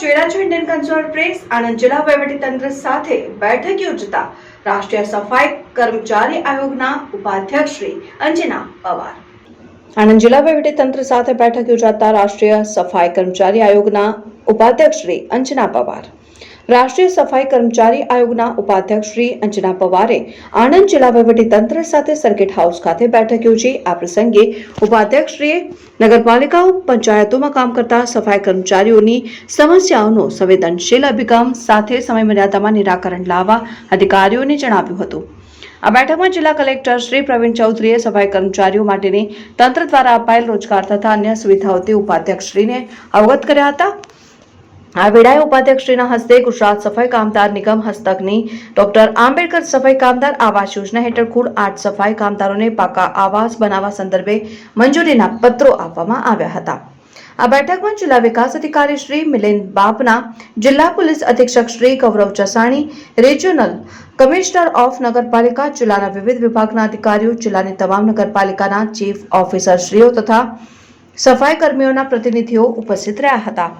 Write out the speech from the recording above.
છેડા છો Indian કન્સ્યુમર press Anand જિલ્લા વહીવટીતંત્ર સાથે બેઠક યોજતા રાષ્ટ્રીય સફાઈ કર્મચારી આયોગના ઉપાધ્યક્ષ શ્રી અંજના પવાર. આણંદ જિલ્લા વહીવટીતંત્ર સાથે બેઠક યોજાતા રાષ્ટ્રીય સફાઈ કર્મચારી આયોગના ઉપાધ્યક્ષ શ્રી અંજના પવાર. રાષ્ટ્રીય સફાઈ કર્મચારી આયોગના ઉપાધ્યક્ષ શ્રી અંજના પવારે આણંદ જિલ્લા વહીવટીતંત્ર સાથે સર્કિટ હાઉસ ખાતે બેઠક યોજી. આ પ્રસંગે ઉપાધ્યક્ષશ્રીએ નગરપાલિકાઓ પંચાયતોમાં કામ કરતા સફાઈ કર્મચારીઓની સમસ્યાઓનો સંવેદનશીલ અભિગમ સાથે સમયમર્યાદામાં નિરાકરણ લાવવા અધિકારીઓને જણાવ્યું હતું. આ બેઠકમાં જિલ્લા કલેક્ટર શ્રી પ્રવીણ ચૌધરીએ સફાઈ કર્મચારીઓ માટેની તંત્ર દ્વારા અપાયેલ રોજગાર તથા અન્ય સુવિધાઓથી ઉપાધ્યક્ષશ્રીને અવગત કર્યા હતા. આ વેળાએ ઉપાધ્યક્ષશ્રીના હસ્તે ગુજરાત સફાઈ કામદાર નિગમ હસ્તકની ડોક્ટર આંબેડકર સફાઈ કામદાર આવાસ યોજના હેઠળ કુલ આઠ સફાઈ કામદારોને પાકા આવાસ બનાવવા સંદર્ભે મંજૂરીના પત્રો આપવામાં આવ્યા હતા. આ બેઠકમાં જિલ્લા વિકાસ અધિકારી શ્રી મિલિંદ બાપના જિલ્લા પોલીસ અધિક્ષક Shri Gaurav Chasani regional commissioner of નગરપાલિકા, જિલ્લાના વિવિધ વિભાગના અધિકારીઓ, જિલ્લાની તમામ નગરપાલિકાના ચીફ ઓફિસરશ્રીઓ તથા સફાઈ કર્મીઓના પ્રતિનિધિઓ ઉપસ્થિત રહ્યા હતા.